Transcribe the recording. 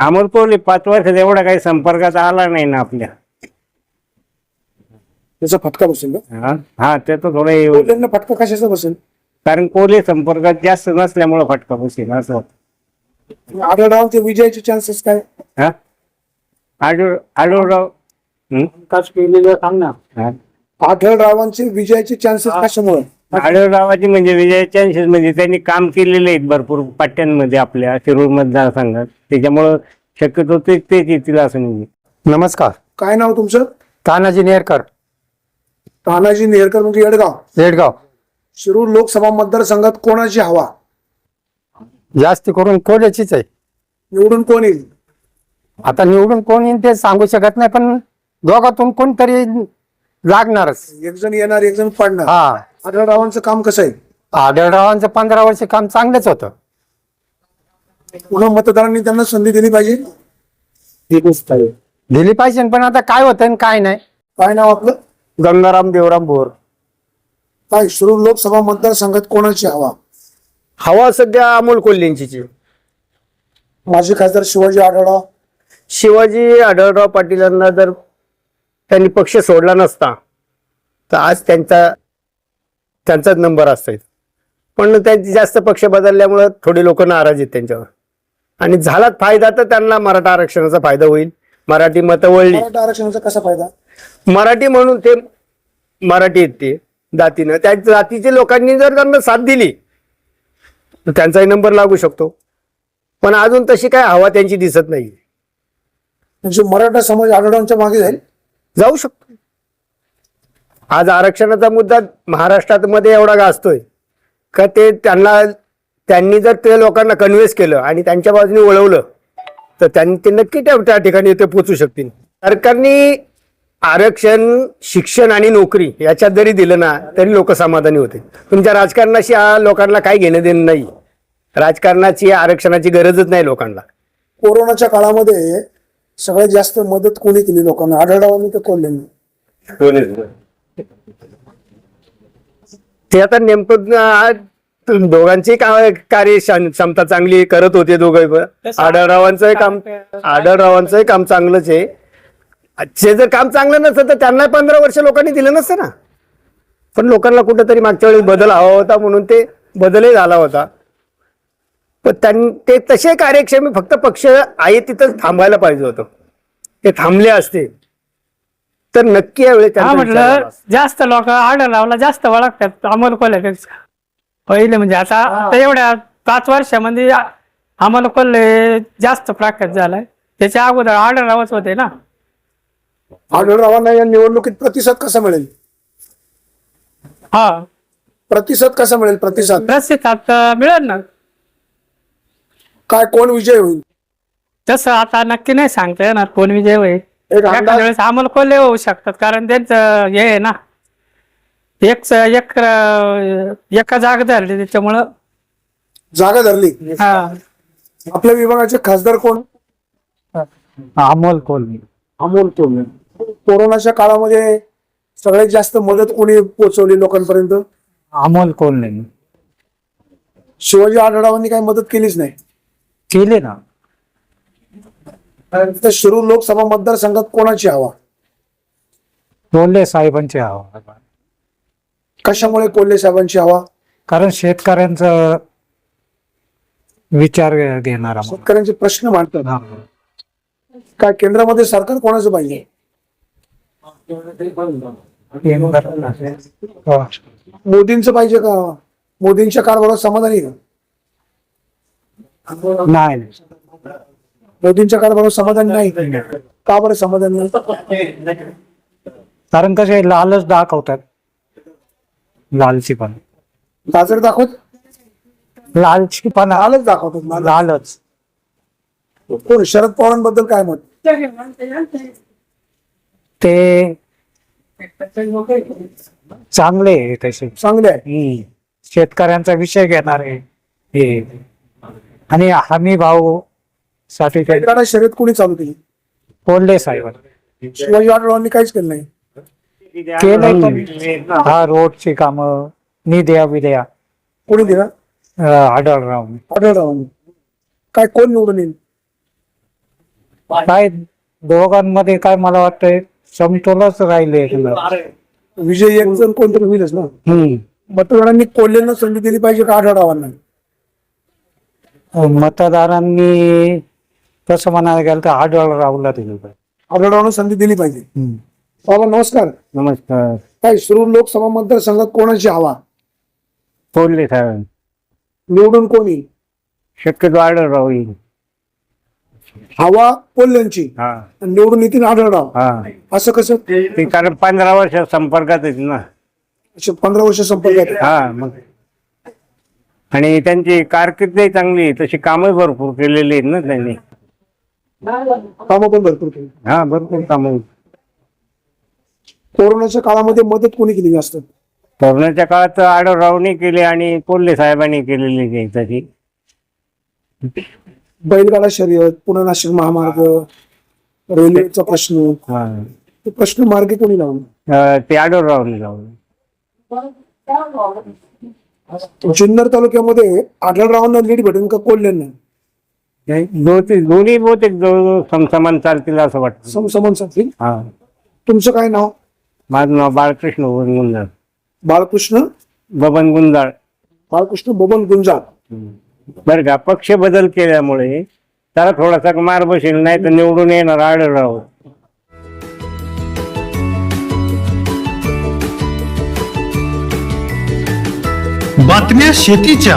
अमोल कोहली पाच वर्षात एवढा काही संपर्कात आला नाही ना आपल्या. त्याचा फटका बसेल ना? हा हा त्याचं थोडं हे- फटका कशाचा बसेल? कारण कोहली संपर्कात जास्त नसल्यामुळे फटका बसेल असं आढळरावांचे विजयाचे चान्सेस काय? हा? आढळ आढळराव हं? हा. आढळरावांचे विजयाचे चान्सेस कशामुळे? आढळरावाची म्हणजे विजय चान्सेस म्हणजे त्यांनी काम केलेले आहेत भरपूर पट्ट्यांमध्ये आपल्या शिरूर मतदारसंघात. त्याच्यामुळं शक्यतो ते तेच येतील असं नाही नमस्कार. काय नाव तुमचं? तानाजी नेरकर. तानाजी नेरकर म्हणजे येडगाव. रेडगाव शिरूर लोकसभा मतदारसंघात कोणाची हवा? जास्त करून कोल्याचीच आहे. निवडून कोण येईल? आता निवडून कोण येईल ते सांगू शकत नाही पण दोघातून कोणतरी लागणारच. एक जण येणार एक जण पडणार. हा. आढळरावांचं काम कसं आहे? आढळरावांचं पंधरा वर्ष काम चांगलंच होतं. पुन्हा मतदारांनी त्यांना संधी दिली पाहिजे? दिली पाहिजे पण आता काय होतं आणि काय नाही. काय नाव आपलं? गंगाराम देवराम बोर. काय शिरूर लोकसभा मतदारसंघात कोणाची हवा? हवा सध्या अमोल कोल्हेंची माजी खासदार शिवाजी आढळराव? शिवाजी आढळराव पाटीलांना जर त्यांनी पक्ष सोडला नसता तर आज त्यांचा त्यांचाच नंबर असतोय. पण त्यांची जास्त पक्ष बदलल्यामुळं थोडे लोक नाराज आहेत त्यांच्यावर. आणि झालाच फायदा तर त्यांना मराठा आरक्षणाचा फायदा होईल. मराठी मतं वळली. मराठा आरक्षणाचा कसा फायदा? मराठी म्हणून ते मराठी आहेत ते जातीनं. त्या जातीच्या लोकांनी जर त्यांना साथ दिली तर त्यांचाही नंबर लागू शकतो. पण अजून तशी काय हवा त्यांची दिसत नाही म्हणजे मराठा समाज आढळरावांच्या मागे जाईल? जाऊ शकतो. आज आरक्षणाचा मुद्दा महाराष्ट्रात मध्ये एवढा गाजतोय. का ते त्यांना त्यांनी जर ते लोकांना कन्व्हिन्स केलं आणि त्यांच्या बाजूने वळवलं तर त्यांनी ते नक्की त्या ठिकाणी ते पोचू शकतील. सरकारने आरक्षण शिक्षण आणि नोकरी याच्यात जरी दिलं ना तरी लोक समाधानी होते. तुमच्या राजकारणाशी लोकांना काही घेणं देणं नाही. राजकारणाची आरक्षणाची गरजच नाही लोकांना. कोरोनाच्या काळामध्ये सगळ्यात जास्त मदत कोणी केली लोकांना? आढळरावांनी तर कोल्ह्यांनी ते आता नेमकं आ, दोघांची का- कार्य क्षम- क्षमता चांगली करत होते दोघं? आढळरावांचं काम आढळरावांचं काम चांगलंच आहे. जे जर काम चांगलं नसतं तर त्यांना पंधरा वर्ष लोकांनी दिलं नसतं ना. पण लोकांना कुठंतरी मागच्या वेळेस बदल हवा होता म्हणून ते बदलही झाला होता. पण त्यां ते तसे कार्यक्षम फक्त पक्ष आहे तिथं थांबायला पाहिजे होतं. ते थांबले असते. तर नक्की यावेळी हा त्यांचा विचार म्हटलं झाला. जास्त लोक आढळरावला जास्त ओळखतात अमोल कोल्हेपेक्षा पहिले म्हणजे आता आता एवढ्या पाच वर्षामध्ये आ- अमोल कोल्हे जास्त प्रख्यात झालाय. त्याच्या अगोदर आढळरावच होते ना. आढळरावांना या निवडणुकीत प्रतिसाद कसा मिळेल? हा. प्रतिसाद कसा मिळेल? प्रतिसाद? आता मिळेल ना. काय कोण विजय होईल? तसं आता नक्की नाही सांगता येणार कोण विजय होईल. एक एखाद्या अंदाज वेळेस अमोल कोल्हे होऊ शकतात कारण त्यांचं हे आहे ना एक एक एका जागा धरली त्याच्यामुळं. जागा धरली? हा. आपल्या विभागाचे खासदार कोण? अमोल कोल्हे. अमोल कोल्हे. कोरोनाच्या काळामध्ये सगळ्यात जास्त मदत कोणी पोहोचवली लोकांपर्यंत? अमोल कोल्हे. शिवाजी आढळरावांनी काही मदत केलीच नाही. केले ना. तर शिरूर लोकसभा मतदारसंघात कोणाची हवा? कोल्हे साहेबांची हवा. कशामुळे कोल्हे साहेबांची हवा? कारण शेतकऱ्यांचा विचार घेणारा. शेतकऱ्यांचे प्रश्न मांडतात. काय केंद्रामध्ये सरकार कोणाचं पाहिजे. मोदींचं पाहिजे का? मोदींच्या कारभारात समाधानी का? नाही. मोदींच्या कारभारात समाधान नाही का बरं समाधान नाही? कारण कसे लालच दाखवतात. लालची पण. गाजर दाखवत? लालची पण लालच दाखवतात. लालच. कोण शरद पवारांबद्दल काय मत? ते चांगले आहे तसे. चांगले आहे. हम्म. शेतकऱ्यांचा विषय घेणारे हे. आणि हमी भाऊ साठी ते बैलगाडा शर्यत कोणी चालू केली? कोल्हे साहेब शिवाजी आढळरावांनी काहीच केलं नाही. केलं हा रोडची कामं निध्या विद्या कोणी दिला? आढळराव आढळरावांनी काय कोण निवडून येईल? काय दोघांमध्ये काय मला वाटतंय समतोलच राहिले विजय एक जण कोणतरी होईलच ना. मतदारांनी कोल्हेंना संधी दिली पाहिजे का आढळरावांना मतदारांनी तसं म्हणायला गेलं तर आढळ राहूला दिलं पाहिजे. आढळरावांना संधी दिली पाहिजे. बाबा नमस्कार. नमस्कार. काय शिरूर लोकसभा मतदारसंघात कोणाची हवा? कोल्हे साहेब. निवडून कोण शक्यतो आढळराव येईल. हवा कोल्ह्यांची. हा. निवडून येतील आढळराव हा. असं कसं? ते कारण पंधरा वर्ष संपर्कात आहेत ना. असे पंधरा वर्ष संपर्कात आहे. हा मग. आणि त्यांची कारकिर्दही चांगली आहे. तशी कामं भरपूर केलेली आहेत ना त्यांनी. कामं पण भरपूर केली. हा भरपूर कामं. कोरोनाच्या काळामध्ये मदत कोणी केली जास्त? कोरोनाच्या काळात आढळरावने केले आणि कोल्हे साहेबांनी केलेली तशी. बैलगाडा शर्यत पुणे नाशिक महामार्ग रेल्वेचा प्रश्न. हा. ते प्रश्न मार्गी कोणी लावला? अं, ते आढळरावने लावलं. जुन्नर तालुक्यामध्ये आढळरावांना लीड भेटेल का कोल्ह्यांना? दोन्ही दोन्ही बहुतेक जवळ समसमान चालतील असं वाटतं. समसमान साथी हा. तुमचं काय नाव? माझं नाव बाळकृष्ण बबन गुंजाळ. बाळकृष्ण? बबन गुंजाळ. बाळकृष्ण बबन गुंजाळ. बरं का पक्ष बदल केल्यामुळे त्याला थोडासा मार बसेल नाही तर निवडून येणार आढळराव बातम्या शेतीच्या.